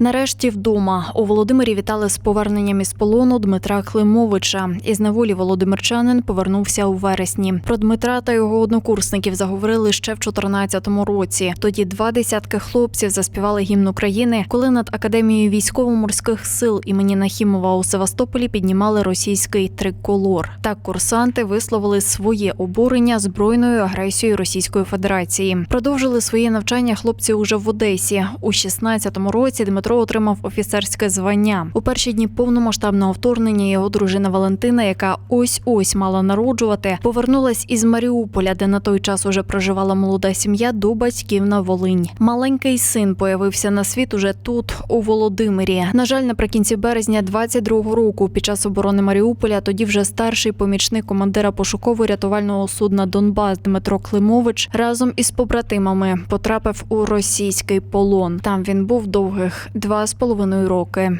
Нарешті вдома у Володимирі вітали з поверненням із полону Дмитра Климовича. Із неволі Володимирчанин повернувся у вересні. Про Дмитра та його однокурсників заговорили ще в 2014 році. Тоді два десятки хлопців заспівали гімн України, коли над академією військово-морських сил імені Нахімова у Севастополі піднімали російський триколор. Так курсанти висловили своє обурення збройною агресією Російської Федерації. Продовжили своє навчання хлопці уже в Одесі. У 16-му році Дмитро отримав офіцерське звання. У перші дні повномасштабного вторгнення його дружина Валентина, яка ось ось мала народжувати, повернулась із Маріуполя, де на той час уже проживала молода сім'я до батьків на Волинь. Маленький син появився на світ уже тут, у Володимирі. На жаль, наприкінці березня 22-го року, під час оборони Маріуполя, тоді вже старший помічник командира пошуково-рятувального судна Донбас Дмитро Климович разом із побратимами потрапив у російський полон. Там він був довгих два з половиною роки.